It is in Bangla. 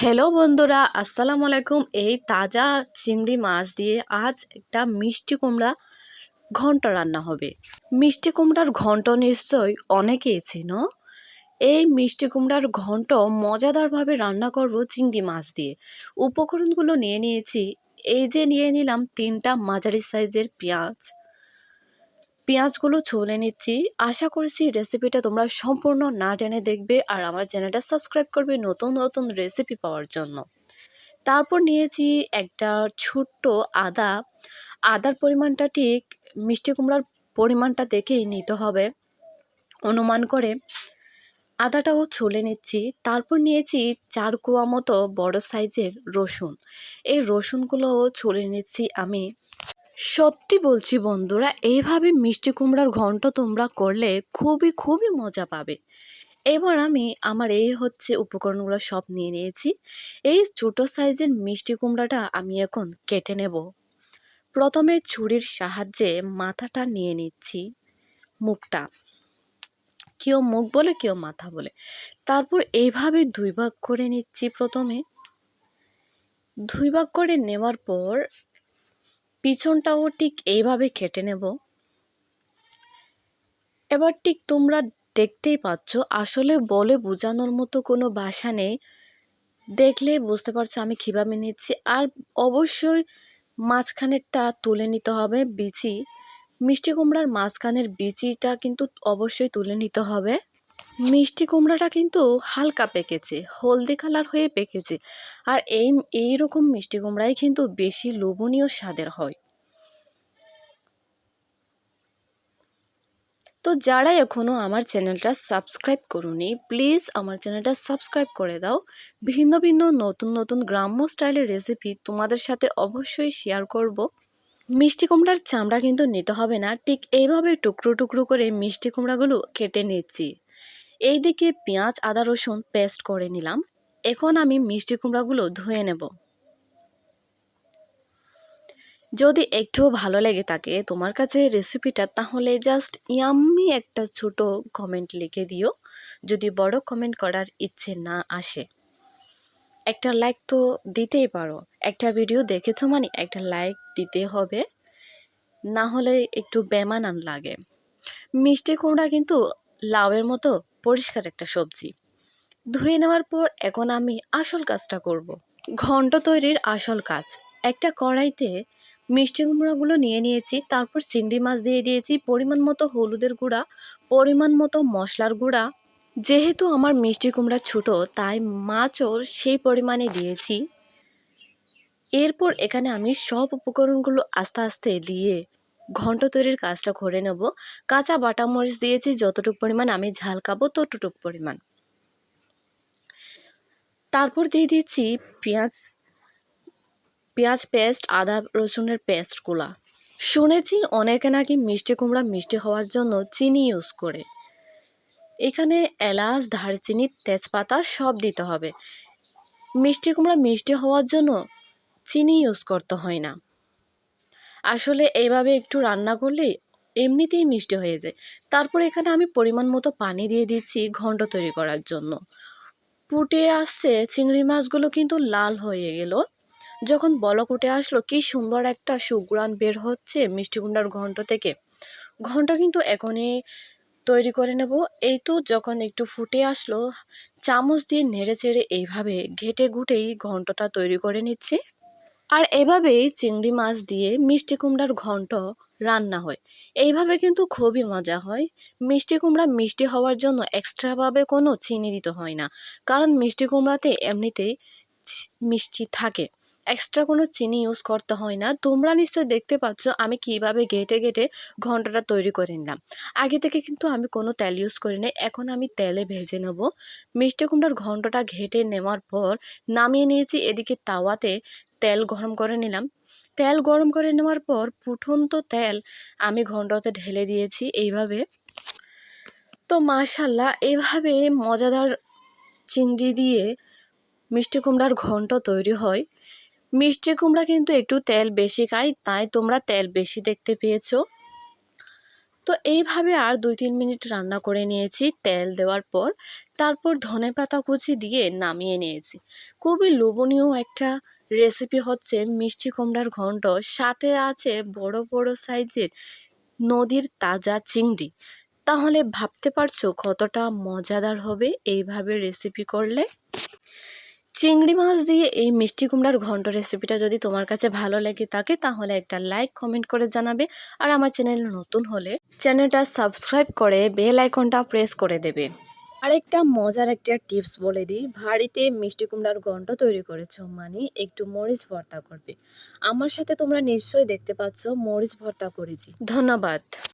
হ্যালো বন্ধুরা, আসসালামু আলাইকুম। এই তাজা চিংড়ি মাছ দিয়ে আজ একটা মিষ্টি কুমড়া ঘন্ট রান্না হবে। মিষ্টি কুমড়ার ঘন্ট নিশ্চয়ই অনেকেই চিনো। এই মিষ্টি কুমড়ার ঘন্ট মজাদারভাবে রান্না করব চিংড়ি মাছ দিয়ে। উপকরণগুলো নিয়ে নিয়েছি। এই যে নিয়ে নিলাম তিনটা মাঝারি সাইজের পেঁয়াজ। পেঁয়াজগুলো ছুলে নিচ্ছি। আশা করছি রেসিপিটা তোমরা সম্পূর্ণ না টেনে দেখবে আর আমার চ্যানেলটা সাবস্ক্রাইব করবে নতুন নতুন রেসিপি পাওয়ার জন্য। তারপর নিয়েছি একটা ছোট্ট আদা। আদার পরিমাণটা ঠিক মিষ্টি কুমড়ার পরিমাণটা দেখেই নিতে হবে। অনুমান করে আদাটাও ছুলে নিচ্ছি। তারপর নিয়েছি চার কোয়া মতো বড় সাইজের রসুন। এই রসুনগুলোও ছুলে নিচ্ছি আমি। সত্যি বলছি বন্ধুরা, এইভাবে মিষ্টি কুমড়ার ঘন্ট তোমরা করলে খুবই খুবই মজা পাবে। এবার আমি আমার এই হচ্ছে উপকরণগুলো সব নিয়ে নিয়েছি। এই ছোটো সাইজের মিষ্টি কুমড়াটা আমি এখন কেটে নেব। প্রথমে ছুরির সাহায্যে মাথাটা নিয়ে নিচ্ছি, মুখটা। কেউ মুখ বলে, কেউ মাথা বলে। তারপর এইভাবে দুই ভাগ করে নিচ্ছি প্রথমে। দুই ভাগ করে নেওয়ার পর পিছনটাও ঠিক এইভাবে কেটে নেব। এবার ঠিক তোমরা দেখতেই পাচ্ছ, আসলে বলে বোঝানোর মতো কোনো ভাষা নেই। দেখলে বুঝতে পারছ আমি কীভাবে নিচ্ছি। আর অবশ্যই মাঝখানেরটা তুলে নিতে হবে বিচি। মিষ্টি কুমড়ার মাঝখানের বিচিটা কিন্তু অবশ্যই তুলে নিতে হবে। মিষ্টি কুমড়াটা কিন্তু হালকা পেকেছে, হলদি কালার হয়ে পেকেছে। আর এই এই রকম মিষ্টি কুমড়াই কিন্তু বেশি লোভনীয় স্বাদের হয়। তো যারা এখনও আমার চ্যানেলটা সাবস্ক্রাইব করুনি প্লিজ আমার চ্যানেলটা সাবস্ক্রাইব করে দাও। ভিন্ন ভিন্ন নতুন নতুন গ্রাম্য স্টাইলের রেসিপি তোমাদের সাথে অবশ্যই শেয়ার করব। মিষ্টি কুমড়ার চামড়া কিন্তু নিতে হবে না, ঠিক এইভাবে টুকরো টুকরো করে মিষ্টি কুমড়াগুলো কেটে নিচ্ছি। এইদিকে পেঁয়াজ, আদা, রসুন পেস্ট করে নিলাম। এখন আমি মিষ্টি কুমড়াগুলো ধুয়ে নেব। যদি একটু ভালো লেগে থাকে তোমার কাছে রেসিপিটা তাহলে জাস্ট ইয়াম্মি একটা ছোট কমেন্ট লিখে দিও। যদি বড় কমেন্ট করার ইচ্ছে না আসে, একটা লাইক তো দিতেই পারো। একটা ভিডিও দেখেছ মানে একটা লাইক দিতে হবে। না হলে একটু বেমানান লাগে। মিষ্টি কুমড়া কিন্তু লাউয়ের মতো পরিষ্কার একটা সবজি। ধুয়ে নেওয়ার পর এখন আমি আসল কাজটা করব। ঘন্ট তৈরির আসল কাজ। একটা কড়াইতে মিষ্টি কুমড়াগুলো নিয়ে নিয়েছি, তারপর চিংড়ি মাছ দিয়ে দিয়েছি, পরিমাণ মতো হলুদের গুঁড়া, পরিমাণ মতো মশলার গুঁড়া। যেহেতু আমার মিষ্টি কুমড়া ছোটো, তাই মাছও সেই পরিমাণে দিয়েছি। এরপর এখানে আমি সব উপকরণগুলো আস্তে আস্তে দিয়ে ঘন্ট তৈরির কাজটা করে নেব। কাঁচা বাটা মরিচ দিয়েছি, যতটুকু পরিমাণ আমি ঝাল খাব ততটুকু পরিমাণ। তারপর দিয়ে দিচ্ছি পেঁয়াজ পেঁয়াজ পেস্ট, আদা রসুনের পেস্টগুলা। শুনেছি অনেকে নাকি মিষ্টি কুমড়া মিষ্টি হওয়ার জন্য চিনি ইউজ করে। এখানে এলাচ, দারচিনি, তেজপাতা সব দিতে হবে। মিষ্টি কুমড়া মিষ্টি হওয়ার জন্য চিনি ইউজ করতে হয় না। আসলে এইভাবে একটু রান্না করলে এমনিতেই মিষ্টি হয়ে যায়। তারপর এখানে আমি পরিমাণ মতো পানি দিয়ে দিচ্ছি ঘন্ট তৈরি করার জন্য। ফুটে আসছে চিংড়ি মাছগুলো কিন্তু লাল হয়ে গেল। যখন বলক উঠে আসলো, কি সুন্দর একটা সুগ্রান বের হচ্ছে মিষ্টি কুমড়ার ঘন্ট থেকে। ঘন্ট কিন্তু এখনই তৈরি করে নেব। এই তো যখন একটু ফুটে আসলো, চামচ দিয়ে নেড়ে চেড়ে এইভাবে ঘেটে ঘুটেই ঘন্টটা তৈরি করে নিচ্ছি। আর এভাবেই চিংড়ি মাছ দিয়ে মিষ্টি কুমড়ার ঘন্ট রান্না হয়। এইভাবে কিন্তু খুবই মজা হয়। মিষ্টি কুমড়া মিষ্টি হওয়ার জন্য এক্সট্রাভাবে কোনো চিনি দিতে হয় না। কারণ মিষ্টি কুমড়াতে এমনিতেই মিষ্টি থাকে। এক্সট্রা কোনো চিনি ইউজ করতে হয় না। তোমরা নিশ্চয় দেখতে পাচ্ছ আমি কীভাবে গেটে গেটে ঘন্টাটা তৈরি করে নিলাম। আগে থেকে কিন্তু আমি কোনো তেল ইউজ করি না এখন আমি তেলে ভেজে নেব। মিষ্টি কুমড়ার ঘন্টটা ঘেটে নেওয়ার পর নামিয়ে নিয়েছি এদিকে তাওয়াতে তেল গরম করে নিলাম। তেল গরম করে নেওয়ার পর ফুটন্ত তেল আমি ঘন্টাতে ঢেলে দিয়েছি এইভাবে। তো মাশাল্লাহ, এভাবে মজাদার চিংড়ি দিয়ে মিষ্টি কুমড়ার ঘন্ট তৈরি হয়। মিষ্টি কুমড়া কিন্তু একটু তেল বেশি খায়, তাই তোমরা তেল বেশি দেখতে পেয়েছ। তো এইভাবে আর দুই তিন মিনিট রান্না করে নিয়েছি তেল দেওয়ার পর। তারপর ধনে পাতা কুচি দিয়ে নামিয়ে নিয়েছি। খুবই লোভনীয় একটা রেসিপি হচ্ছে মিষ্টি কুমড়ার ঘন্ট। সাথে আছে বড় বড় সাইজের নদীর তাজা চিংড়ি। তাহলে ভাবতে পারছ কতটা মজাদার হবে এইভাবে রেসিপি করলে? চিংড়ি মাছ দিয়ে এই মিষ্টি কুমড়ার ঘন্ট রেসিপিটা যদি তোমার কাছে ভালো লাগে থাকে, তাহলে একটা লাইক কমেন্ট করে জানাবে। আর আমার চ্যানেল নতুন হলে চ্যানেলটা সাবস্ক্রাইব করে বেল আইকনটা প্রেস করে দেবে। আরেকটা মজার একটা টিপস বলে দিই। বাড়িতে মিষ্টি কুমড়ার গন্ড তৈরি করেছ মানে একটু মরিচ ভর্তা করবে। আমার সাথে তোমরা নিশ্চয়ই দেখতে পাচ্ছ মরিচ ভর্তা করেছি। ধন্যবাদ।